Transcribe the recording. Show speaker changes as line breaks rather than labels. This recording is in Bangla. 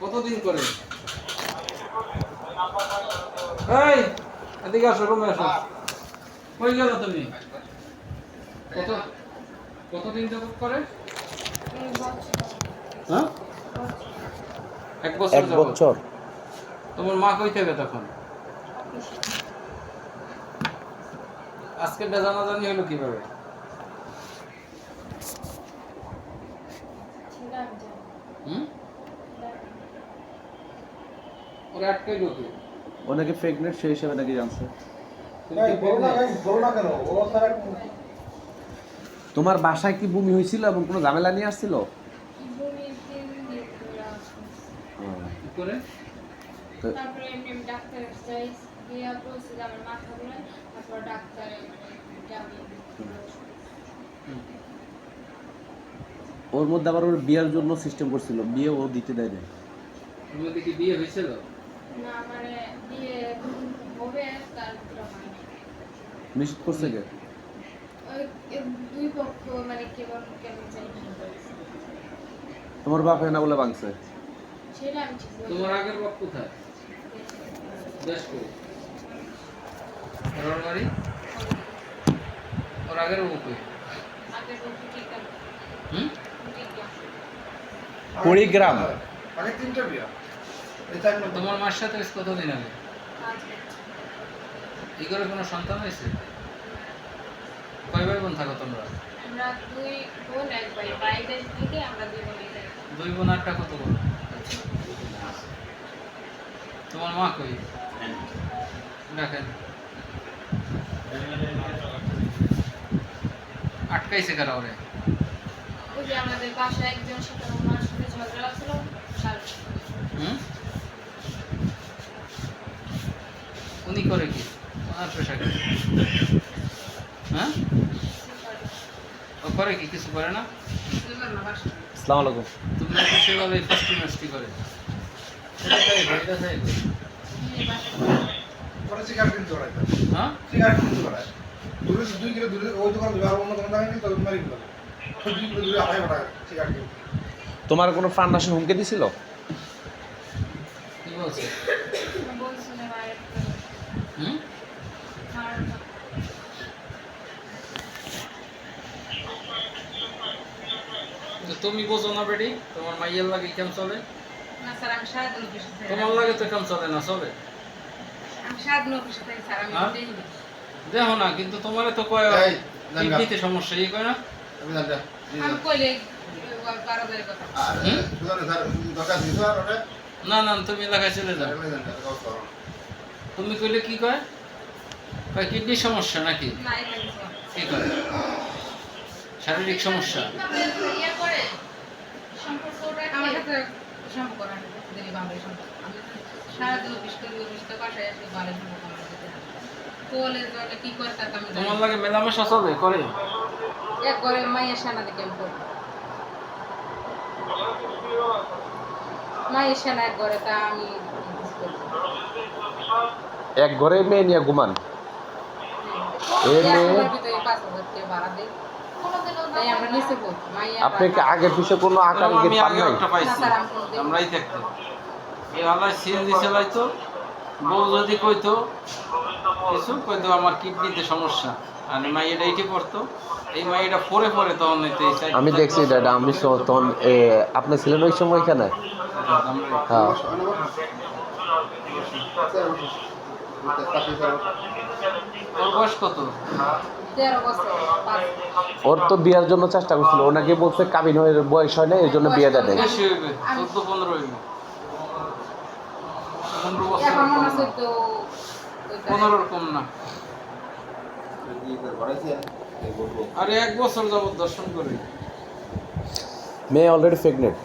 কতদিন করে? এই এদিকে আসো রুমে আসো। কই গেল তুমি? কত কতদিন যাবত করে? হ্যাঁ? এক বছর
এক বছর।
তোমার মা কই থেকে তখন? আজকে বেজানা জানি হলো কীভাবে হুম ওরা আটকাইলো কি
ও নাকি প্রেগনেন্ট সেই হিসেবে নাকি জানছে? তোমার বাসায় কি বমি হয়েছিল এবং কোনো ঝামেলা নিয়ে আসছিল?
কি করে?
তো-
তারপরে এমনি ডাক্তার যাই দিয়া বলছে যে আমার মাথা ঘুরে তারপর ডাক্তার মানে।
ওর মধ্যে আবার ওর বিয়ের জন্য সিস্টেম করছিল বিয়ে ও দিতে দেয় না
বিয়ে হয়েছিল?
না মানে বিয়ে হবে তারপরে হয় না।
নিশ্চিত করছে কে?
দুই পক্ষ মানে কেমন কেমন চাই
তোমার বাপ না বলে ভাঙছে।
সেটা আমি ঠিক
তোমার আগের বাপ কোথায়? দেশ ওর বাড়ি? ওর আগের বাপ কই?
আগের বলতে ঠিক আছে
হুম?
ঠিক
কুড়িগ্রাম।
অনেক তিনটা বিয়া এই চার নম্বর
তোমার মার সাথে কতদিন আগে এই করে কোনো সন্তান হয়েছে? কয় ভাই বোন থাকো তোমরা?
দুই বোন বোন
বোন আটটা কত বড় তোমার মা কই? দেখেন। আটকাইছে কারা ওরে?
ওই যে আমাদের বাসায় একজন সাথে ঝগড়া ছিল সার
হুম উনি করে কি ওনার পেশা কি হ্যাঁ ও করে কি কিছু করে না?
আসসালামু আলাইকুম
তুমি নাকি সেভাবে ফাস্টি মাস্টি করে? এটা তাই গো, এটা তাই গো।
পরে সিগারেট কিনতে পারে
হ্যাঁ
সিগারেট কিনতে পারে দূরে দুই কিলো দূরে ওই দোকান দূরে আর অন্য দোকান থাকে তো মারি দিল দুই কিলো দূরে আড়াই টাকা সিগারেট কিনতে
তোমার কোনো ফান্ডাশন হুমকে দিছিল
কি বলছে
বলছিল মায়ের
হুম
মার
তো তুমি বোঝো না বেডি তোমার মাইয়ের লাগে কেন চলে? তোমার লাগে তো কেন চলে না চলে? হ্যাঁ?
দেখি
না কিন্তু তোমার তো কয় কিডনিতে সমস্যা এই কয় না? না না তুমি এলাকায় চলে যাও। তুমি কইলে কি কয়? কয় কিডনির সমস্যা নাকি। কি কয়? শারীরিক সমস্যা
আমার সাথে সম্পর্ক রাখে দিদি বান্ধবী সম্পর্ক আমি সারাদিন অফিস করি অফিস তো বাসায় আসি বাড়ির সম্পর্ক আমার সাথে কলেজ গেলে কি করে তাকে আমি
তোমার লাগে মেলামেশা চলে করে?
এক করে মায়ের সেনা দিকে আমি করি মায়ের সেনা এক করে তা আমি কিছু করি। না।
এক ঘরে মেয়ে নিয়ে ঘুমান? এ
এক
মেয়ে? আপনি কি আগে পিছে কোনো আকার
আমি
ইঙ্গিত পান নাই?
আমরাই দেখতে এই আল্লাহ সিএনজি চালাইতো বউ যদি কইতো কিছু কইতো আমার কিডনিতে সমস্যা। আর মাইয়েটা এইটি পড়তো। এই মাইয়েটা পরে পরে তখন এই
আমি দেখছি দাদা আমি স- তখন এ, আপনি ছিলেন ওই সময় এখানে? হ্যাঁ।
তোর বয়স কত?
ওর তো বিয়ের জন্য চেষ্টা করছিল ওনাকে বলছে কাবিন হয়ে বয়স হয় না এই জন্য বিয়ে দেয়।
পনেরোর কম না। আরে এক বছর যাবত দর্শন করি।
মেয়ে অলরেডি প্রেগনেন্ট